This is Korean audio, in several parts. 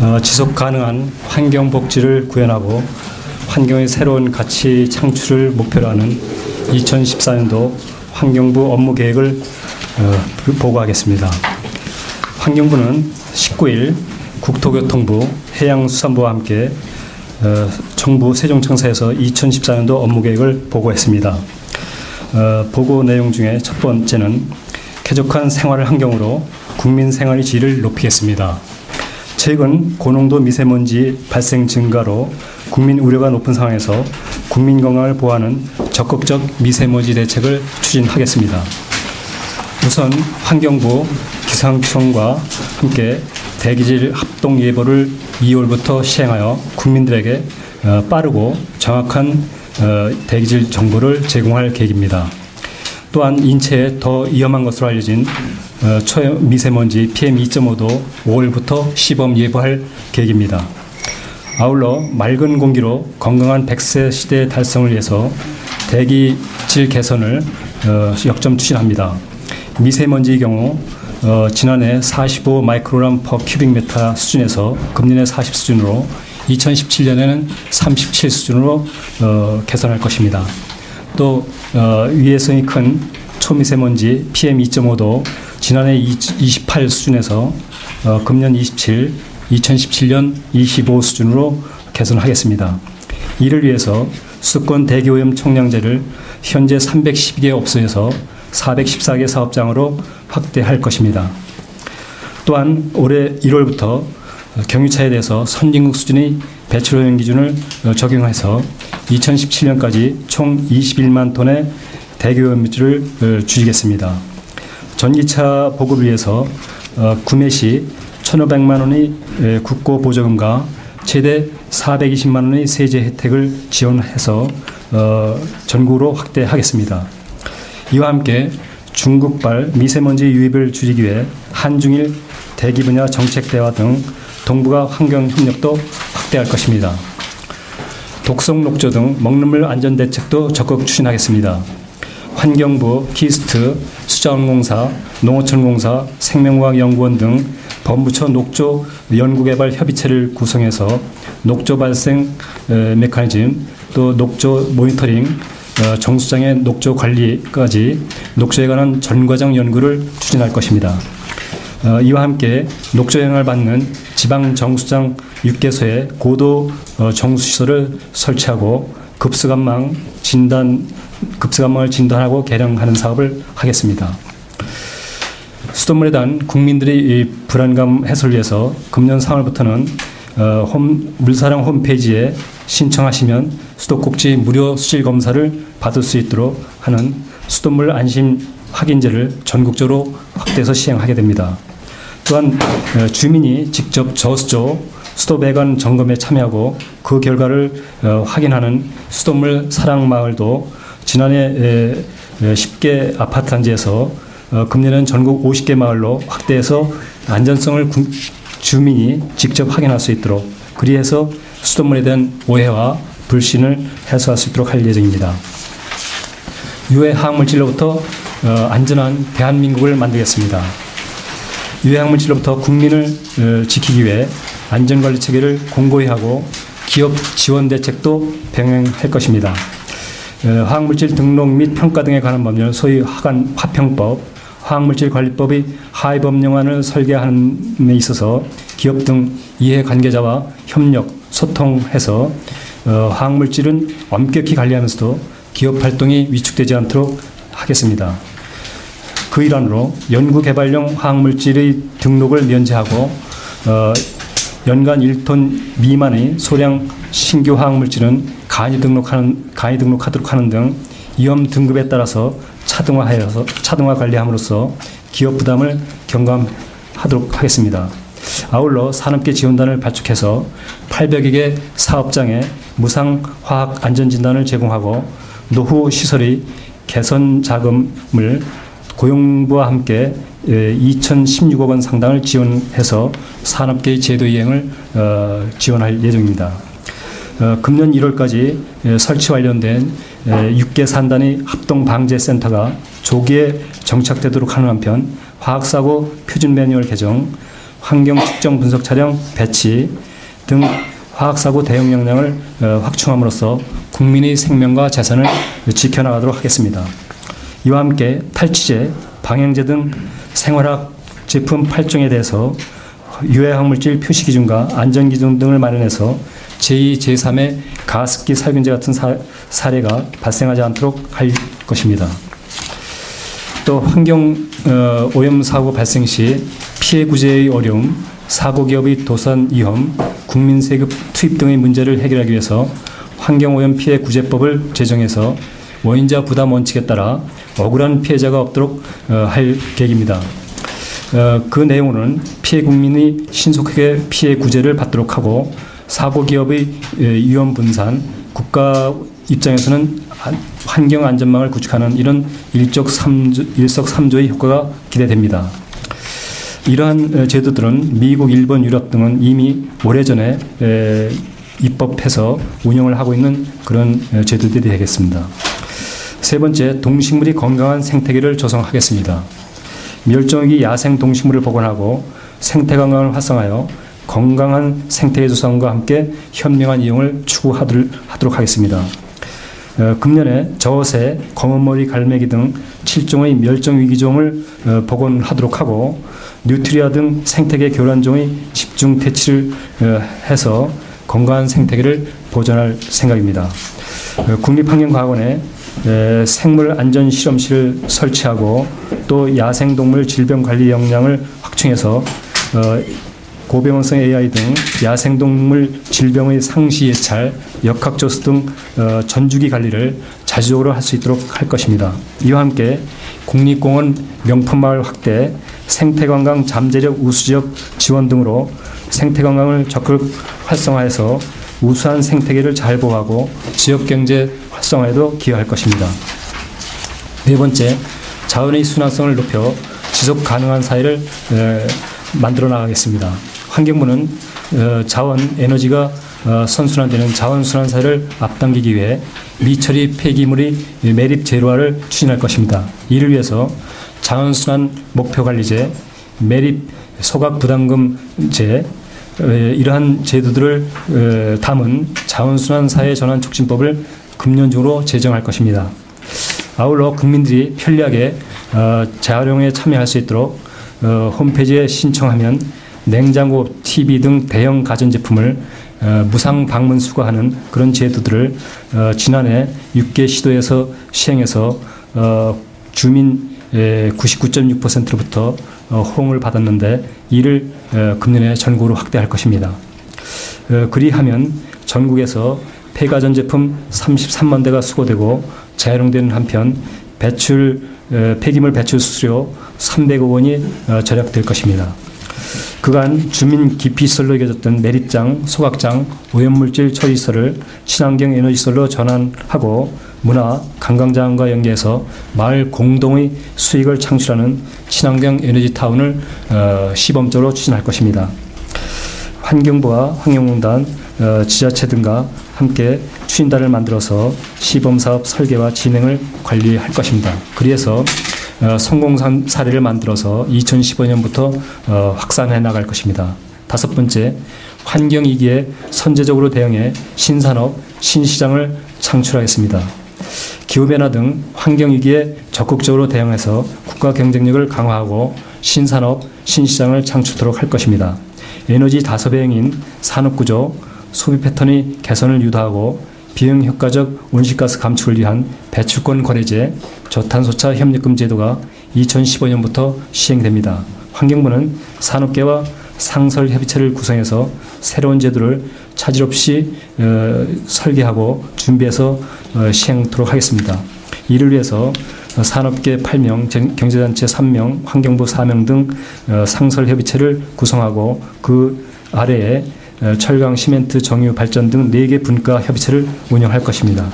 어, 지속 가능한 환경 복지를 구현하고 환경의 새로운 가치 창출을 목표로 하는 2014년도 환경부 업무 계획을 어, 보고하겠습니다. 환경부는 19일 국토교통부, 해양수산부와 함께 어, 정부 세종청사에서 2014년도 업무 계획을 보고했습니다. 어, 보고 내용 중에 첫 번째는 쾌적한 생활 환경으로 국민 생활의 질을 높이겠습니다. 최근 고농도 미세먼지 발생 증가로 국민 우려가 높은 상황에서 국민 건강을 보호하는 적극적 미세먼지 대책을 추진하겠습니다. 우선 환경부 기상청과 함께 대기질 합동 예보를 2월부터 시행하여 국민들에게 어, 빠르고 정확한 어, 대기질 정보를 제공할 계획입니다. 또한 인체에 더 위험한 것으로 알려진 어, 초미세먼지 PM2.5도 5월부터 시범 예보할 계획입니다. 아울러 맑은 공기로 건강한 100세 시대 달성을 위해서 대기 질 개선을 역점 추진합니다. 미세먼지의 경우 어, 지난해 45 마이크로그램 퍼 큐빅미터 수준에서 금년에 40 수준으로 2017년에는 37 수준으로 어, 개선할 것입니다. 또 어, 위해성이 큰 초미세먼지 PM2.5도 지난해 28 수준에서 어, 금년 27, 2017년 25 수준으로 개선하겠습니다. 이를 위해서 수도권 대기오염 총량제를 현재 312개 업소에서 414개 사업장으로 확대할 것입니다. 또한 올해 1월부터 경유차에 대해서 선진국 수준의 배출 오염 기준을 적용해서 2017년까지 총 21만 톤의 대기오염물질을 줄이겠습니다. 전기차 보급을 위해서 어, 구매 시 1,500만 원의 국고 보조금과 최대 420만 원의 세제 혜택을 지원해서 어, 전국으로 확대하겠습니다. 이와 함께 중국발 미세먼지 유입을 줄이기 위해 한중일 대기 분야 정책 대화 등 동북아 환경 협력도 확대할 것입니다. 독성 녹조 등 먹는 물 안전 대책도 적극 추진하겠습니다. 환경부, 키스트, 수자원공사, 농어촌공사, 생명과학연구원 등 범부처 녹조 연구개발 협의체를 구성해서 녹조 발생 메커니즘, 또 녹조 모니터링, 어, 정수장의 녹조 관리까지 녹조에 관한 전과정 연구를 추진할 것입니다. 어, 이와 함께 녹조 영향을 받는 지방 정수장 6개소에 고도 어, 정수시설을 설치하고 급수관망 진단 급수관망을 진단하고 개량하는 사업을 하겠습니다. 수돗물에 대한 국민들의 불안감 해소를 위해서 금년 3월부터는 홈, 물사랑 홈페이지에 신청하시면 수도꼭지 무료 수질 검사를 받을 수 있도록 하는 수돗물 안심 확인제를 전국적으로 확대해서 시행하게 됩니다. 또한 어, 주민이 직접 저수조 수도 배관 점검에 참여하고 그 결과를 어, 확인하는 수돗물 사랑 마을도 지난해 10개 아파트 단지에서 어, 금년은 전국 50개 마을로 확대해서 안전성을 주민이 직접 확인할 수 있도록 그리해서 수돗물에 대한 오해와 불신을 해소할 수 있도록 할 예정입니다. 유해 화학물질로부터 어, 안전한 대한민국을 만들겠습니다. 유해 화학물질로부터 국민을 어, 지키기 위해 안전관리 체계를 공고히 하고 기업 지원 대책도 병행할 것입니다. 어, 화학물질 등록 및 평가 등에 관한 법률, 소위 화관 화평법, 화학물질 관리법의 하위 법령안을 설계하는 데 있어서 기업 등 이해 관계자와 협력, 소통해서 어, 화학물질은 엄격히 관리하면서도 기업 활동이 위축되지 않도록 하겠습니다. 그 일환으로 연구개발용 화학물질의 등록을 면제하고 어, 연간 1톤 미만의 소량 신규 화학물질은 간이 등록하는 간이 등록하도록 하는 등 위험 등급에 따라서 차등화하여서 차등화 관리함으로써 기업 부담을 경감하도록 하겠습니다. 아울러 산업계 지원단을 발족해서 800여 개 사업장에 무상 화학 안전 진단을 제공하고 노후 시설의 개선 자금을 고용부와 함께 2,016억 원 상당을 지원해서 산업계의 제도 이행을 어, 지원할 예정입니다. 어, 금년 1월까지 설치 완료된 6개 산단의 합동 방제 센터가 조기에 정착되도록 하는 한편 화학사고 표준 매뉴얼 개정, 환경 측정 분석 차량 배치 등 화학사고 대응 역량을 어, 확충함으로써 국민의 생명과 재산을 지켜나가도록 하겠습니다. 이와 함께 탈취제, 방향제 등 생활학 제품 8종에 대해서 유해 항물질 표시 기준과 안전 기준 등을 마련해서 제2, 제3의 가습기 살균제 같은 사, 사례가 발생하지 않도록 할 것입니다. 또 환경 어, 오염 사고 발생 시 피해 구제의 어려움, 사고 기업의 도산 위험, 국민 세금 투입 등의 문제를 해결하기 위해서 환경 오염 피해 구제법을 제정해서 원인자 부담 원칙에 따라 억울한 피해자가 없도록 어, 할 계획입니다. 어, 그 내용은 피해 국민이 신속하게 피해 구제를 받도록 하고 사고 기업의 위험 분산, 국가 입장에서는 환경 안전망을 구축하는 이런 일적 삼조, 일석삼조의 효과가 기대됩니다. 이러한 제도들은 미국, 일본, 유럽 등은 이미 오래전에 입법해서 운영을 하고 있는 그런 제도들이 되겠습니다. 세 번째, 동식물이 건강한 생태계를 조성하겠습니다. 멸종위기 야생 동식물을 복원하고 생태 관광을 활성화하여 건강한 생태계 조성과 함께 현명한 이용을 추구하도록 하겠습니다. 어, 금년에 저새, 검은머리 갈매기 등 7종의 멸종 위기종을 어, 복원하도록 하고 뉴트리아 등 생태계 교란종의 집중 퇴치를 어, 해서 건강한 생태계를 보존할 생각입니다. 어, 국립환경과학원에 생물 안전 실험실을 설치하고 또 야생동물 질병 관리 역량을 확충해서 어, 고병원성 AI 등 야생동물 질병의 상시 예찰, 역학조수 등 전주기 관리를 자주적으로 할 수 있도록 할 것입니다. 이와 함께 국립공원 명품마을 확대, 생태관광 잠재력 우수지역 지원 등으로 생태 관광을 적극 활성화해서 우수한 생태계를 잘 보호하고 지역 경제 활성화에도 기여할 것입니다. 네 번째, 자원의 순환성을 높여 지속 가능한 사회를 만들어 나가겠습니다. 환경부는 어, 자원, 에너지가 어, 선순환되는 자원순환 사회를 앞당기기 위해 미처리 폐기물의 매립 제로화를 추진할 것입니다. 이를 위해서 자원순환 목표 관리제, 매립 소각 부담금제 이러한 제도들을 담은 자원순환 사회 전환 촉진법을 금년 중으로 제정할 것입니다. 아울러 국민들이 편리하게 어, 재활용에 참여할 수 있도록 어, 홈페이지에 신청하면 냉장고, TV 등 대형 가전제품을 어, 무상 방문 수거하는 그런 제도들을 지난해 6개 시도에서 시행해서 주민 99.6%로부터 어, 호응을 받았는데 이를 어, 금년에 전국으로 확대할 것입니다. 어, 그리하면 전국에서 폐가전 제품 33만 대가 수거되고 재활용되는 한편 배출 폐기물 배출 수수료 300억 원이 절약될 것입니다. 그간 주민 기피시설로 여겨졌던 매립장, 소각장, 오염물질 처리시설을 친환경 에너지시설로 전환하고 문화, 관광자원과 연계해서 마을 공동의 수익을 창출하는 친환경 에너지 타운을 어, 시범적으로 추진할 것입니다. 환경부와 환경공단, 어, 지자체 등과 함께 추진단을 만들어서 시범사업 설계와 진행을 관리할 것입니다. 그래서 어, 성공 사례를 만들어서 2015년부터 어, 확산해 나갈 것입니다. 다섯 번째, 환경위기에 선제적으로 대응해 신산업, 신시장을 창출하겠습니다. 기후변화 등 환경위기에 적극적으로 대응해서 국가 경쟁력을 강화하고 신산업, 신시장을 창출하도록 할 것입니다. 에너지 다소배행인 산업구조, 소비 패턴의 개선을 유도하고 비용 효과적 온실가스 감축을 위한 배출권 거래제, 저탄소차 협력금 제도가 2015년부터 시행됩니다. 환경부는 산업계와 상설 협의체를 구성해서 새로운 제도를 차질 없이 어, 설계하고 준비해서 어, 시행토록 하겠습니다. 이를 위해서 산업계 8명, 경제단체 3명, 환경부 4명 등 어, 상설 협의체를 구성하고 그 아래에 어, 철강, 시멘트, 정유, 발전 등 4개 분과 협의체를 운영할 것입니다.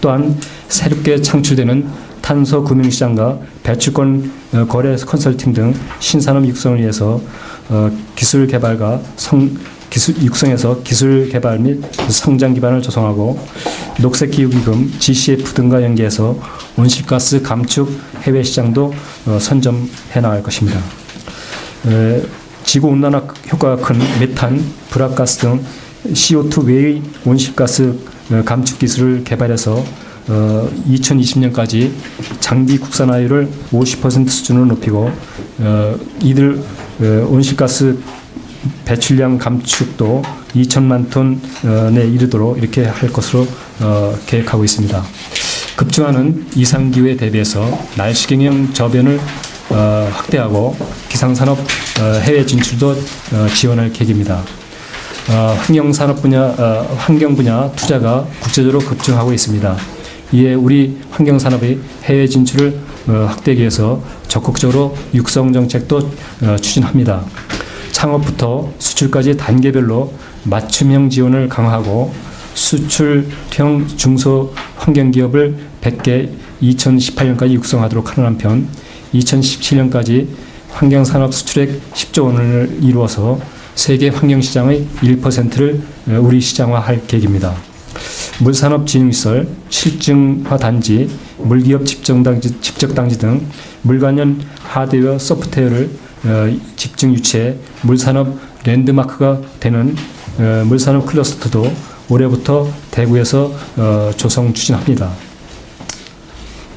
또한 새롭게 창출되는 탄소 금융시장과 배출권 어, 거래 컨설팅 등 신산업 육성을 위해서 어, 기술 개발과 성, 기술 육성에서 기술 개발 및 성장 기반을 조성하고 녹색 기후기금 GCF 등과 연계해서 온실가스 감축 해외 시장도 선점해 나갈 것입니다. 지구 온난화 효과가 큰 메탄, 불화가스 등 CO2 외의 온실가스 어, 감축 기술을 개발해서 어, 2020년까지 장비 국산화율을 50% 수준으로 높이고 어, 이들 어, 온실가스 배출량 감축도 2천만 톤에 이르도록 이렇게 할 것으로 어, 계획하고 있습니다. 급증하는 이상기후에 대비해서 날씨경영 저변을 어, 확대하고 기상산업 어, 해외 진출도 어, 지원할 계획입니다. 어, 환경산업 분야, 어, 환경 분야 투자가 국제적으로 급증하고 있습니다. 이에 우리 환경산업의 해외 진출을 어, 확대하기 위해서 적극적으로 육성 정책도 어, 추진합니다. 창업부터 수출까지 단계별로 맞춤형 지원을 강화하고 수출형 중소 환경기업을 100개 2018년까지 육성하도록 하는 한편 2017년까지 환경산업 수출액 10조 원을 이루어서 세계 환경시장의 1%를 우리 시장화할 계획입니다. 물산업진흥시설, 실증화 단지, 물기업 집정단지, 집적단지 등 물관련 하드웨어 소프트웨어를 어, 집중 유치해 물산업 랜드마크가 되는 어, 물산업 클러스터도 올해부터 대구에서 어, 조성 추진합니다.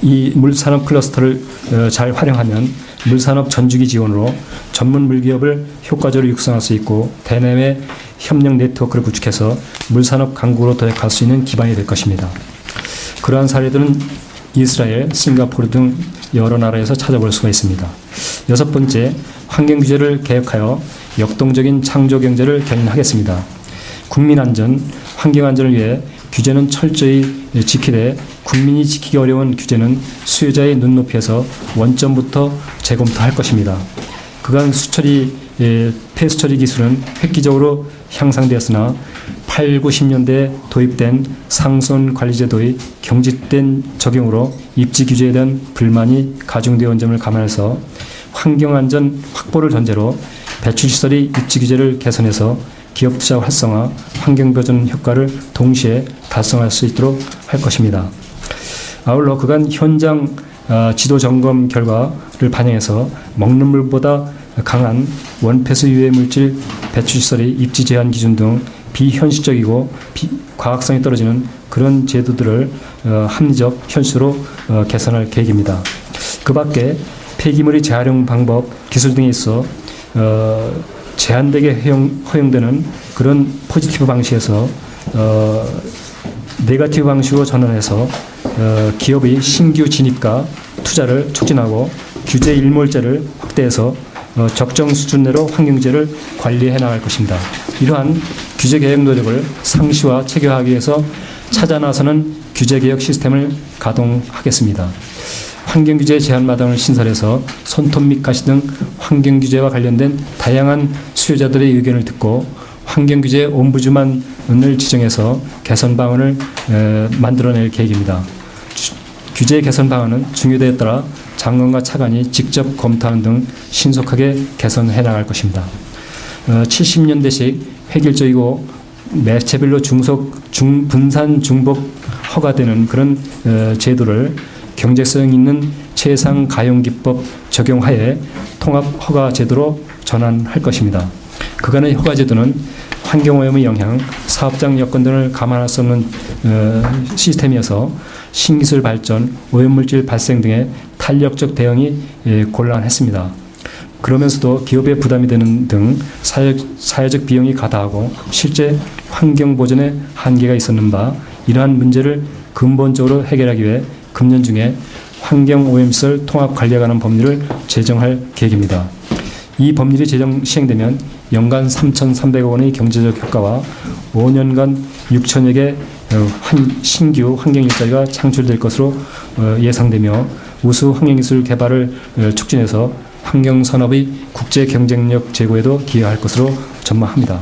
이 물산업 클러스터를 어, 잘 활용하면 물산업 전주기 지원으로 전문 물기업을 효과적으로 육성할 수 있고 대내외 협력 네트워크를 구축해서 물산업 강국으로 도약할 수 있는 기반이 될 것입니다. 그러한 사례들은 이스라엘, 싱가포르 등 여러 나라에서 찾아볼 수가 있습니다. 여섯 번째, 환경 규제를 개혁하여 역동적인 창조 경제를 견인하겠습니다. 국민 안전, 환경 안전을 위해 규제는 철저히 지키되 국민이 지키기 어려운 규제는 수요자의 눈높이에서 원점부터 재검토할 것입니다. 그간 수처리 폐수 처리 기술은 획기적으로 향상되었으나 8, 90년대 도입된 상선 관리제도의 경직된 적용으로 입지 규제에 대한 불만이 가중되어 온 점을 감안해서 환경안전 확보를 전제로 배출시설의 입지 규제를 개선해서 기업 투자 활성화, 환경 보전 효과를 동시에 달성할 수 있도록 할 것입니다. 아울러 그간 현장 어, 지도 점검 결과를 반영해서 먹는 물보다 강한 원폐수 유해 물질 배출 시설의 입지 제한 기준 등 비현실적이고 비, 과학성이 떨어지는 그런 제도들을 어, 합리적 현실로 어, 개선할 계획입니다. 그 밖에 폐기물의 재활용 방법, 기술 등에 있어 어, 제한되게 허용, 허용 되는 그런 포지티브 방식에서 어, 네가티브 방식으로 전환해서 어, 기업의 신규 진입과 투자를 촉진하고 규제 일몰제를 확대해서 어, 적정 수준 내로 환경제를 관리해 나갈 것입니다. 이러한 규제 개혁 노력을 상시와 체계화하기 위해서 찾아 나서는 규제 개혁 시스템을 가동하겠습니다. 환경 규제 제한 마당을 신설해서 손톱 및 가시 등 환경 규제와 관련된 다양한 수요자들의 의견을 듣고 환경 규제 옴부즈만을 지정해서 개선 방안을 만들어낼 계획입니다. 규제 개선 방안은 중요도에 따라 장관과 차관이 직접 검토하는 등 신속하게 개선해 나갈 것입니다. 70년대식 어, 획일적이고 매체별로 중속 중 분산 중복 허가되는 그런 어, 제도를 경제성 있는 최상 가용 기법 적용하에 통합 허가 제도로 전환할 것입니다. 그간의 허가 제도는 환경오염의 영향, 사업장 여건 등을 감안할 수 없는 어, 시스템이어서 신기술 발전, 오염물질 발생 등의 탄력적 대응이 예, 곤란했습니다. 그러면서도 기업에 부담이 되는 등 사회적, 사회적 비용이 가다하고 실제 환경 보전에 한계가 있었는 바 이러한 문제를 근본적으로 해결하기 위해 금년 중에 환경 오염시설 통합 관리에 관한 법률을 제정할 계획입니다. 이 법률이 제정 시행되면 연간 3,300억 원의 경제적 효과와 5년간 6천여 개 어, 신규 환경 일자리가 창출될 것으로 어, 예상되며 우수 환경기술 개발을 어, 촉진해서 환경 산업의 국제 경쟁력 제고에도 기여할 것으로 전망합니다.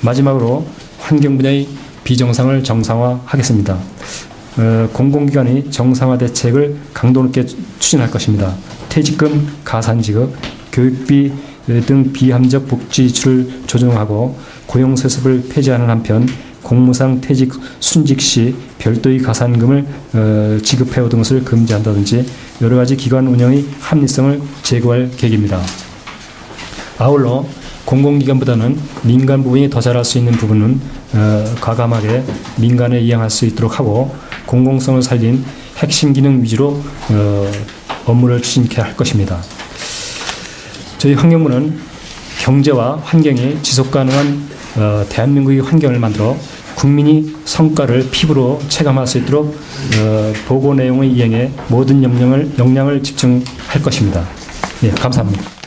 마지막으로 환경 분야의 비정상을 정상화하겠습니다. 공공기관이 정상화 대책을 강도 높게 추진할 것입니다. 퇴직금 가산 지급, 교육비 등 비함적 복지 지출을 조정하고 고용세습을 폐지하는 한편 공무상 퇴직 순직 시 별도의 가산금을 어, 지급해 오던 것을 금지한다든지 여러 가지 기관 운영의 합리성을 제고할 계획입니다. 아울러 공공기관보다는 민간 부분이 더 잘할 수 있는 부분은 어, 과감하게 민간에 이양할 수 있도록 하고 공공성을 살린 핵심 기능 위주로 어, 업무를 추진케 할 것입니다. 저희 환경부는 경제와 환경이 지속 가능한 어, 대한민국의 환경을 만들어 국민이 성과를 피부로 체감할 수 있도록 어, 보고 내용의 이행에 모든 역량을, 역량을 집중할 것입니다. 예, 감사합니다.